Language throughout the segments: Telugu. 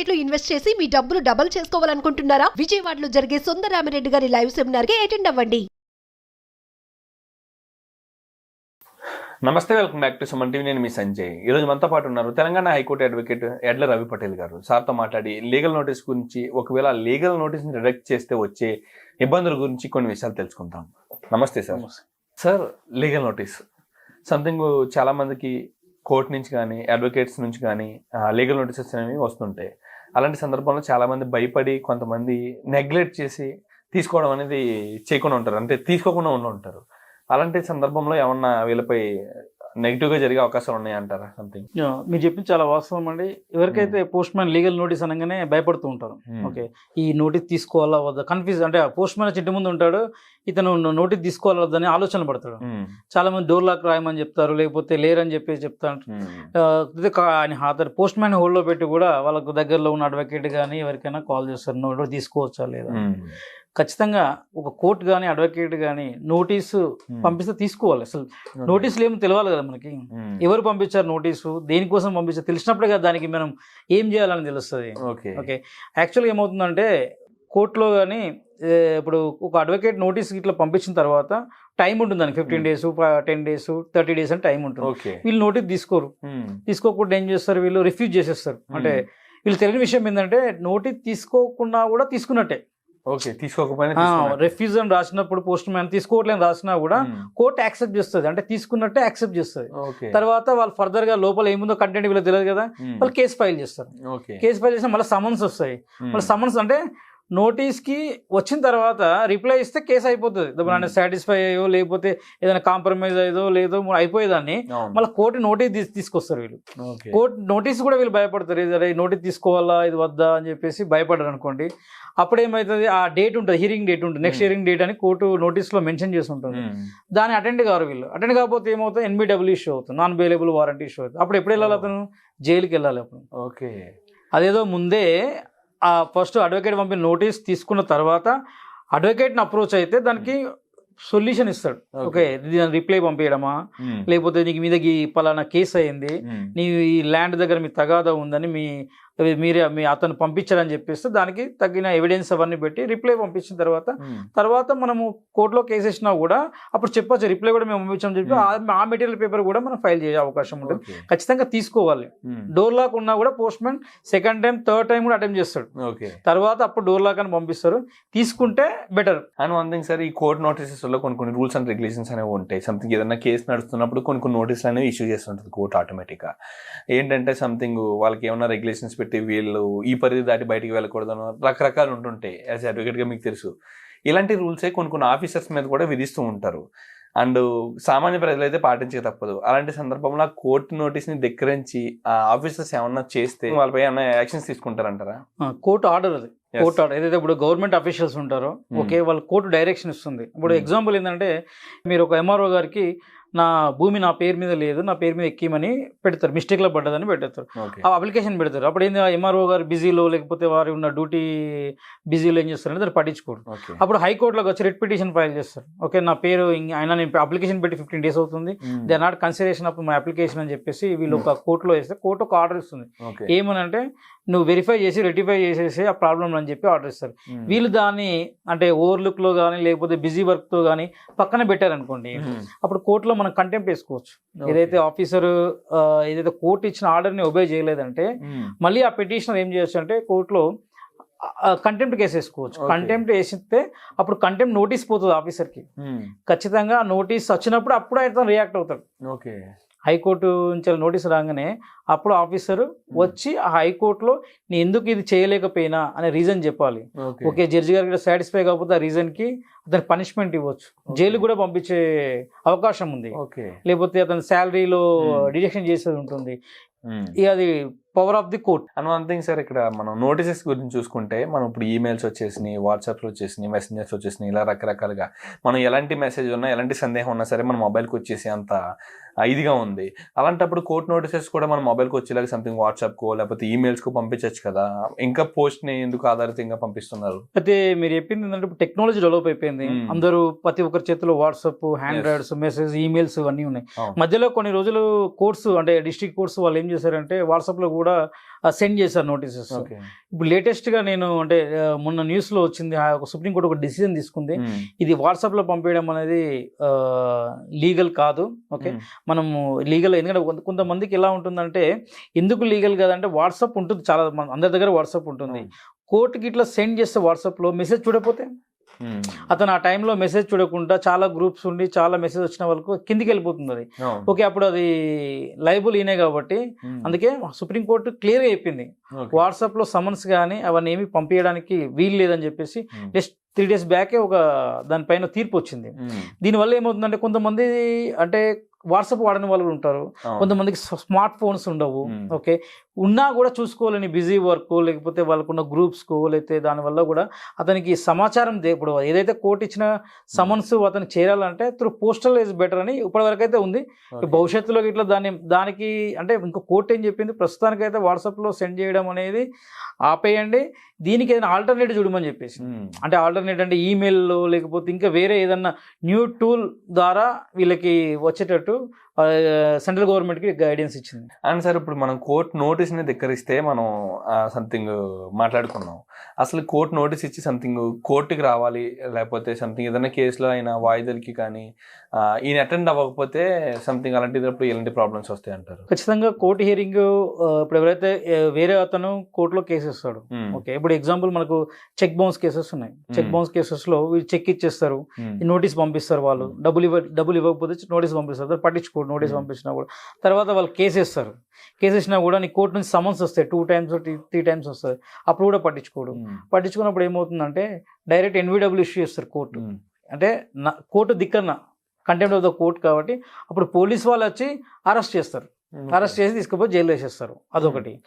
మార్కెట్లో ఇన్వెస్ట్ చేసి మీ డబ్బులు డబుల్ చేసుకోవాలనుకుంటున్నారా? విజయవాడలో జరిగే సుందరామిరెడ్డి గారి లైవ్ సెమినార్కి అటెండ్ అవ్వండి. నమస్తే welcome back to Suman TV. నేను మీ సంజయ్. ఈరోజు మనతో పాటు ఉన్నారు తెలంగాణ హైకోర్టు అడ్వకేట్ ఎడ్ల రవి పటేల్ గారు. సార్తో మాట్లాడి లీగల్ నోటీస్ గురించి ఒకవేళ లీగల్ నోటీస్ని రిడక్ట్ చేస్తే వచ్చే ఇబ్బందుల గురించి కొన్ని విషయాలు తెలుసుకుందాం. నమస్తే sir. Sir legal notice. Something చాలా మందికి కోర్టు నుంచి కానీ అడ్వకేట్స్ నుంచి కానీ లీగల్ నోటీసెస్ అనేవి వస్తుంటాయి. అలాంటి సందర్భంలో చాలామంది భయపడి కొంతమంది నెగ్లెక్ట్ చేసి తీసుకోవడం అనేది చేయకుండా ఉంటారు. అంటే తీసుకోకుండా ఉండి ఉంటారు అలాంటి సందర్భంలో ఏమన్నా వీళ్ళపై నెగిటివ్గా జరిగే అవకాశాలు ఉన్నాయంటారా? సంథింగ్. మీరు చెప్పింది చాలా వాస్తవం అండి. ఎవరికైతే పోస్ట్ మ్యాన్ లీగల్ నోటీస్ అనగానే భయపడుతూ ఉంటారు. ఓకే. ఈ నోటీస్ తీసుకోవాలా వద్దా? కన్ఫ్యూజ్ అంటే పోస్ట్ మ్యాన్ ఇంటి ముందు ఉంటాడు ఇతను నోటీస్ తీసుకోవాలా వద్దని ఆలోచన పడతాడు. చాలా మంది డోర్ లాక్ రాయమని చెప్తారు లేకపోతే లేరని చెప్పేసి ఆ, ఇది కా- ఆయన హాజరు పోస్ట్ మ్యాన్ హోల్డ్లో పెట్టి కూడా వాళ్ళకు దగ్గరలో ఉన్న అడ్వకేట్ కానీ ఎవరికైనా కాల్ చేస్తారు నోటీస్ తీసుకోవచ్చా లేదా? ఖచ్చితంగా ఒక కోర్టు కానీ అడ్వకేట్ కానీ నోటీసు పంపిస్తే తీసుకోవాలి. అసలు నోటీసులు ఏమో తెలియాలి కదా మనకి? ఎవరు పంపించారు నోటీసు? దేనికోసం పంపించారు? తెలిసినప్పుడే కదా దానికి మనం ఏం చేయాలని తెలుస్తుంది. ఓకే. ఓకే. యాక్చువల్గా ఏమవుతుందంటే కోర్టులో కానీ ఇప్పుడు ఒక అడ్వకేట్ నోటీస్ ఇట్లా పంపించిన తర్వాత టైం ఉంటుంది దానికి. Fifteen days ten days thirty days అని టైం ఉంటుంది. వీళ్ళు నోటీస్ తీసుకోరు. తీసుకోకుండా ఏం చేస్తారు వీళ్ళు? రిఫ్యూజ్ చేసేస్తారు. అంటే వీళ్ళు తెలియని విషయం ఏంటంటే నోటీస్ తీసుకోకుండా కూడా తీసుకున్నట్టే. ఓకే తీసుకోకపోయినా రిఫ్యూజ్ అని రాసినప్పుడు పోస్ట్ మ్యాన్ తీసుకోవట్లేని రాసినా కూడా కోర్టు యాక్సెప్ట్ చేస్తుంది. అంటే తీసుకున్నట్టే యాక్సెప్ట్ చేస్తుంది. తర్వాత వాళ్ళు ఫర్దర్గా లోపల ఏముందో కంటెంట్ వీళ్ళకి తెలియదు కదా వాళ్ళు కేసు ఫైల్ చేస్తారు. కేసు ఫైల్ చేస్తే మళ్ళీ సమన్స్ వస్తాయి. మళ్ళీ సమన్స్ అంటే నోటీస్కి వచ్చిన తర్వాత రిప్లై ఇస్తే కేసు అయిపోతుంది. Hmm. సాటిస్ఫై అయ్యో లేకపోతే ఏదైనా కాంప్రమైజ్ అయ్యేదో లేదో అయిపోయేదాన్ని. మళ్ళీ కోర్టు నోటీస్ తీసి తీసుకొస్తారు వీళ్ళు. కోర్టు నోటీస్ కూడా వీళ్ళు భయపడతారు. ఇది నోటీస్ తీసుకోవాలా ఇది వద్దా అని చెప్పేసి భయపడరు అనుకోండి. అప్పుడు ఏమవుతుంది ఆ డేట్ ఉంటుంది హియరింగ్ డేట్ ఉంటుంది. నెక్స్ట్. హియరింగ్ డేట్ అని కోర్టు నోటీస్లో మెన్షన్ చేసి ఉంటుంది. దాన్ని అటెండ్ కారు వీళ్ళు. అటెండ్ కాకపోతే ఏమవుతుంది? ఎన్బిడబ్ల్యూ ఇష్యూ అవుతుంది. నాన్ బెయిలబుల్ వారంటీ ఇష్యూ అవుతుంది. అప్పుడు ఎప్పుడు వెళ్ళాలి. అతను? జైలుకి వెళ్ళాలి అప్పుడు. ఓకే. అదేదో ముందే ఫస్ట్ అడ్వకేట్ పంపిన నోటీస్ తీసుకున్న తర్వాత అడ్వకేట్ని అప్రోచ్ అయితే దానికి సొల్యూషన్ ఇస్తాడు. ఓకే. రిప్లై పంపించడమా లేకపోతే నీకు మీద ఈ పలానా కేసు అయింది. నీ ఈ ల్యాండ్ దగ్గర మీ తగాదా ఉందని మీ మీరే మీ అతను పంపించారని చెప్పేస్తే దానికి తగిన ఎవిడెన్స్ అవన్నీ పెట్టి రిప్లై పంపించిన తర్వాత తర్వాత మనము కోర్టులో కేసు ఇచ్చినా కూడా అప్పుడు చెప్పొచ్చు రిప్లై కూడా మేము పంపించామని చెప్పి ఆ- మెటీరియల్ పేపర్ కూడా మనం ఫైల్ చేసే అవకాశం ఉంటుంది. ఖచ్చితంగా తీసుకోవాలి. డోర్ లాక్ ఉన్నా కూడా postman second time third time కూడా అటెంప్ట్ చేస్తాడు. ఓకే. తర్వాత అప్పుడు డోర్ లాక్ అని పంపిస్తారు. తీసుకుంటే better and one thing sir ఈ కోర్ట్ నోటీసెస్లో కొన్ని కొన్ని రూల్స్ అండ్ రెగ్యులేషన్స్ అనేవి ఉంటాయి. సంథింగ్ ఏదైనా కేసు నడుస్తున్నప్పుడు కొన్ని కొన్ని నోటీసులు అనేవి ఇష్యూ చేస్తుంటుంది కోర్ట్ ఆటోమేటిక్గా. ఏంటంటే సంథింగ్ వాళ్ళకి ఏమైనా రెగ్యులేషన్స్ పెట్టి వీళ్ళు ఈ పరిధి దాటి బయటికి వెళ్ళకూడదు రకరకాలు ఉంటుంటాయి. యాజ్ అడ్వకేట్గా మీకు తెలుసు. ఇలాంటి రూల్సే కొన్ని కొన్ని ఆఫీసర్స్ మీద కూడా విధిస్తూ ఉంటారు. అండ్ సామాన్య ప్రజలైతే పాటించక తప్పదు. అలాంటి సందర్భంలో కోర్టు నోటీస్ని ధిక్కరించి ఆ ఆఫీసర్స్ ఏమన్నా చేస్తే వాళ్ళపై ఏమన్నా యాక్షన్స్ తీసుకుంటారంటారా? కోర్టు ఆర్డర్ అది. Court order. ఏదైతే ఇప్పుడు గవర్నమెంట్ అఫీషియల్స్ ఉంటారో ఓకే వాళ్ళు కోర్టు డైరెక్షన్ ఇస్తుంది ఇప్పుడు Hmm. ఎగ్జాంపుల్ ఏంటంటే మీరు ఒక ఎంఆర్ఓ గారికి నా భూమి నా పేరు మీద లేదు నా పేరు మీద ఎక్కిమని పెడతారు. మిస్టేక్లో పడ్డదని పెడతారు ఆ అప్లికేషన్ పెడతారు. అప్పుడు ఏంది ఎంఆర్ఓ గారు బిజీలో లేకపోతే వారు ఉన్న డ్యూటీ బిజీలో ఏం చేస్తారంటే దాన్ని పట్టించుకోరు. అప్పుడు హైకోర్టులోకి వచ్చి రిట్ పిటిషన్ ఫైల్ చేస్తారు. ఓకే నా పేరు ఆయన నేను అప్లికేషన్ పెట్టి ఫిఫ్టీన్ డేస్ అవుతుంది. They not consideration of my application అని చెప్పేసి వీళ్ళు ఒక కోర్టులో వేస్తే కోర్టు ఒక ఆర్డర్ ఇస్తుంది. ఏమనంటే నువ్వు వెరిఫై చేసి రెటిఫై చేసేసి ఆ ప్రాబ్లం అని చెప్పి ఆర్డర్ ఇస్తారు. వీళ్ళు దాన్ని అంటే ఓవర్లుక్లో కానీ లేకపోతే బిజీ వర్క్తో కానీ పక్కన పెట్టారనుకోండి అప్పుడు కోర్టులో మనం కంటెంప్ట్ వేసుకోవచ్చు. ఏదైతే ఆఫీసర్ ఏదైతే కోర్టు ఇచ్చిన ఆర్డర్ని ఒబే చేయలేదంటే మళ్ళీ ఆ పిటిషనర్ ఏం చేయొచ్చు అంటే కోర్టులో కంటెంప్ట్ కేసు వేసుకోవచ్చు. కంటెంప్ట్ వేసిస్తే అప్పుడు కంటెంప్ట్ నోటీస్ పోతుంది ఆఫీసర్కి ఖచ్చితంగా నోటీస్ వచ్చినప్పుడు అప్పుడు అయితే రియాక్ట్ అవుతాడు. ఓకే హైకోర్టు నుంచి నోటీస్ రాగానే అప్పుడు ఆఫీసర్ వచ్చి ఆ హైకోర్టులో నేను ఎందుకు ఇది చేయలేకపోయినా అనే రీజన్ చెప్పాలి. ఓకే. జడ్జి గారికి సాటిస్ఫై కాకపోతే ఆ రీజన్కి అతనికి పనిష్మెంట్ ఇవ్వచ్చు. జైలు కూడా పంపించే అవకాశం ఉంది. ఓకే. లేకపోతే అతని శాలరీలో. డిడక్షన్ చేసేది ఉంటుంది. ఇక అది power of the court. And one thing sir ఇక్కడ మనం నోటీసెస్ గురించి చూసుకుంటే మనం ఇప్పుడు ఈమెయిల్స్ వచ్చేసినాయి వాట్సాప్స్ వచ్చేసినాయి మెసెంజర్స్ వచ్చేసినాయి ఇలా రకరకాలుగా. మనం ఎలాంటి మెసేజ్ ఉన్నా ఎలాంటి సందేహం ఉన్నా సరే మన మొబైల్కి వచ్చేసి అంత ఇదిగా ఉంది. అలాంటప్పుడు కోర్ట్ నోటీసెస్ కూడా మన మొబైల్కి వచ్చేలాగా సంథింగ్ వాట్సాప్కో లేకపోతే ఈమెయిల్స్కో పంపించవచ్చు కదా? ఇంకా పోస్ట్ని ఎందుకు ఆధారితంగా పంపిస్తున్నారు? అయితే మీరు చెప్పింది ఏంటంటే ఇప్పుడు టెక్నాలజీ డెవలప్ అయిపోయింది. అందరూ ప్రతి ఒక్కరి చేతిలో వాట్సాప్ హ్యాండ్రాయిడ్స్ మెసేజ్ ఈమెయిల్స్ అన్నీ ఉన్నాయి. మధ్యలో కొన్ని రోజులు కోర్సు అంటే డిస్ట్రిక్ట్ కోర్సు వాళ్ళు ఏం చేశారంటే వాట్సాప్లో కూడా సెండ్ చేశారు నోటీసెస్ ఓకే. ఇప్పుడు లేటెస్ట్గా నేను అంటే మొన్న న్యూస్లో వచ్చింది సుప్రీంకోర్టు ఒక డిసిజన్ తీసుకుంది. ఇది వాట్సాప్లో పంపించడం అనేది లీగల్ కాదు ఓకే మనము లీగల్ ఎందుకంటే కొంత- కొంతమందికి ఎలా ఉంటుందంటే ఎందుకు లీగల్ కాదంటే వాట్సాప్ ఉంటుంది చాలా అందరి దగ్గర వాట్సాప్ ఉంటుంది. కోర్టుకి ఇట్లా సెండ్ చేస్తే వాట్సాప్లో మెసేజ్ చూడకపోతే? అతను ఆ టైంలో మెసేజ్ చూడకుండా చాలా గ్రూప్స్ ఉండి చాలా మెసేజ్ వచ్చిన వాళ్ళకు కిందికి వెళ్ళిపోతుంది అది ఓకే అప్పుడు అది లైబుల్ ఈనే కాబట్టి అందుకే సుప్రీంకోర్టు క్లియర్గా చెప్పింది. వాట్సాప్లో సమన్స్ కానీ అవన్నీ ఏమి పంపించడానికి వీలు లేదని చెప్పేసి జస్ట్ త్రీ డేస్ బ్యాకే ఒక దానిపైన తీర్పు వచ్చింది. దీనివల్ల ఏమవుతుందంటే కొంతమంది అంటే వాట్సాప్ వాడని వాళ్ళు ఉంటారు. కొంతమందికి స్మార్ట్ ఫోన్స్ ఉండవు. ఓకే? ఉన్నా కూడా చూసుకోవాలని బిజీ వర్క్ లేకపోతే వాళ్ళకున్న గ్రూప్స్కు లేకపోతే దానివల్ల కూడా అతనికి సమాచారం ఇప్పుడు ఏదైతే కోర్టు ఇచ్చిన సమన్స్ అతనికి చేరాలంటే త్రూ పోస్టల్ ఇస్ బెటర్ అని ఇప్పటివరకు అయితే ఉంది భవిష్యత్తులో ఇట్లా దాన్ని దానికి అంటే ఇంకో కోర్టు ఏం చెప్పింది? ప్రస్తుతానికైతే వాట్సాప్లో సెండ్ చేయడం అనేది ఆపేయండి. దీనికి ఏదైనా ఆల్టర్నేటివ్ చూడమని చెప్పేసి. అంటే ఆల్టర్నేట్ అంటే ఈమెయిల్లో లేకపోతే ఇంకా వేరే ఏదన్నా న్యూ టూల్ ద్వారా వీళ్ళకి వచ్చేటట్టు ఉన్నట్టు సెంట్రల్ గవర్నమెంట్కి గైడెన్స్ ఇచ్చింది. అండ్ సార్ ఇప్పుడు మనం కోర్ట్ నోటీస్ని ధిక్కరిస్తే మనం సంథింగ్ మాట్లాడుకున్నాం. అసలు కోర్ట్ నోటీస్ ఇచ్చి సంథింగ్ కోర్టుకి రావాలి లేకపోతే సంథింగ్ ఏదైనా కేసులో అయినా వాయిదాలకి కానీ ఈయన అటెండ్ అవ్వకపోతే సంథింగ్ అలాంటిప్పుడు ఎలాంటి ప్రాబ్లమ్స్ వస్తాయి అంటారు? ఖచ్చితంగా కోర్టు హియరింగ్ ఇప్పుడు ఎవరైతే వేరే అతను కోర్టులో కేసు ఇస్తాడు. ఓకే ఇప్పుడు ఎగ్జాంపుల్ మనకు చెక్ బౌన్స్ కేసెస్ ఉన్నాయి. చెక్. బౌన్స్ కేసెస్లో చెక్ ఇచ్చేస్తారు. నోటీస్ పంపిస్తారు వాళ్ళు. డబ్బులు ఇవ్వ డబ్బులు ఇవ్వకపోతే నోటీస్ పంపిస్తారు. తర్వాత పట్టించుకోరు నోటీస్. పంపించినా కూడా. తర్వాత వాళ్ళు కేసు వేస్తారు. కేసు వేసినా కూడా నీ కోర్టు నుంచి సమన్స్ వస్తాయి. టూ టైమ్స్ త్రీ టైమ్స్ వస్తాయి. అప్పుడు కూడా పట్టించుకోడు. పట్టించుకున్నప్పుడు ఏమవుతుందంటే డైరెక్ట్ ఎన్విడబ్ల్యూ ఇష్యూ చేస్తారు కోర్టు. అంటే నా కోర్టు దిక్కన్న కంటెంట్ ఆఫ్ ద కోర్ట్ కాబట్టి అప్పుడు పోలీస్ వాళ్ళు వచ్చి అరెస్ట్ చేస్తారు. అరెస్ట్ చేసి తీసుకుపోయి జైల్లో వేసేస్తారు. అదొకటి.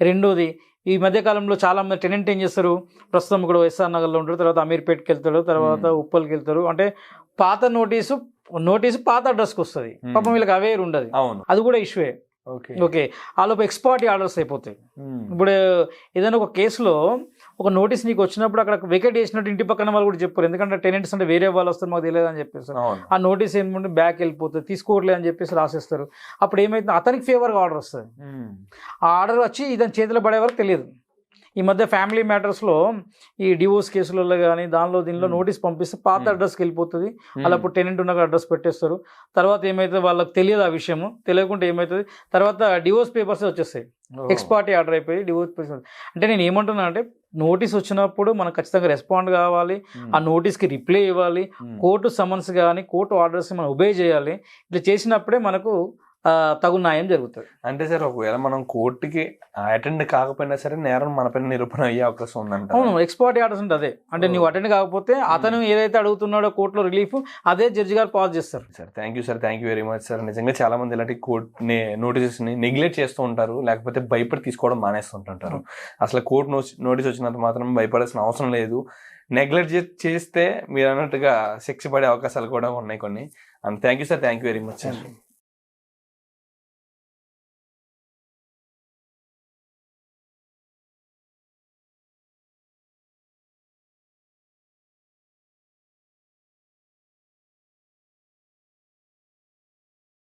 రెండోది ఈ మధ్య కాలంలో చాలా మంది టెనెంట్ ఏం చేస్తారు? ప్రస్తుతం ఇక్కడ వైఎస్ఆర్ నగర్లో ఉంటారు. తర్వాత అమీర్పేట్కి వెళ్తాడు. తర్వాత. ఉప్పల్కి వెళ్తారు. అంటే పాత నోటీసు నోటీసు పాత అడ్రస్కి వస్తుంది. పాపం వీళ్ళకి అవేర్ ఉండదు. అవును. అది కూడా ఇష్యూయే ఓకే. ఆలోపు ఎక్స్పార్టీ ఆర్డర్స్ అయిపోతాయి. ఇప్పుడు ఏదైనా ఒక కేసులో ఒక నోటీస్ నీకు వచ్చినప్పుడు అక్కడ వెకెట్ చేసినట్టు ఇంటి పక్కన వాళ్ళు కూడా చెప్పారు. ఎందుకంటే టెనెంట్స్ అంటే వేరే వాళ్ళు వస్తారు మాకు తెలియదు అని చెప్పేసి. ఆ నోటీస్ ఏమంటే బ్యాక్ వెళ్ళిపోతుంది. తీసుకోవట్లేదు అని చెప్పేసి రాసేస్తారు. అప్పుడు ఏమైతుంది? అతనికి ఫేవర్గా ఆర్డర్ వస్తుంది. ఆ ఆర్డర్ వచ్చి ఇతని చేతిలో పడే వరకు తెలియదు. ఈ మధ్య ఫ్యామిలీ మ్యాటర్స్లో ఈ డివోర్స్ కేసులలో కానీ దానిలో దీనిలో. నోటీస్ పంపిస్తే పాత. అడ్రస్కి వెళ్ళిపోతుంది. అలా అప్పుడు టెనెంట్ ఉన్న అడ్రస్ పెట్టేస్తారు తర్వాత ఏమైతే వాళ్ళకి తెలియదు ఆ విషయము తెలియకుండా ఏమవుతుంది తర్వాత డివోర్స్ పేపర్స్ వచ్చేస్తాయి. ఎక్స్ పార్టీ ఆర్డర్ అయిపోయి డివోర్స్ పేపర్స్ అంటే నేను ఏమంటున్నా అంటే నోటీస్ వచ్చినప్పుడు మనం ఖచ్చితంగా రెస్పాండ్ కావాలి. ఆ నోటీస్కి రిప్లై ఇవ్వాలి. కోర్టు సమన్స్ కానీ కోర్టు ఆర్డర్స్ మనం ఒబే చేయాలి ఇట్లా చేసినప్పుడే మనకు తగు న్యాయం జరుగుతుంది. అంటే సార్ ఒకవేళ మనం కోర్టుకి అటెండ్ కాకపోయినా సరే నేరం మన పైన నిరూపణ అయ్యే అవకాశం ఉందంట అవును ఎక్స్పర్ట్ ఆర్డర్స్ ఉంటుంది అదే. అంటే. నువ్వు అటెండ్ కాకపోతే అతను ఏదైతే అడుగుతున్నాడో కోర్టులో రిలీఫ్ అదే జడ్జి గారు పాస్ చేస్తారు. Sir thank you sir thank you very much sir. నిజంగా చాలా మంది ఇలాంటి కోర్ట్ నోటీసెస్ని నెగ్లెక్ట్ చేస్తూ ఉంటారు లేకపోతే భయపడి తీసుకోవడం మానేస్తుంటుంటారు అసలు కోర్ట్ నోటీస్ వచ్చినంత మాత్రం భయపడాల్సిన అవసరం లేదు. నెగ్లెక్ట్ చేస్తే మీరు అన్నట్టుగా శిక్ష పడే అవకాశాలు కూడా ఉన్నాయి కొన్ని. And thank you sir thank you very much sir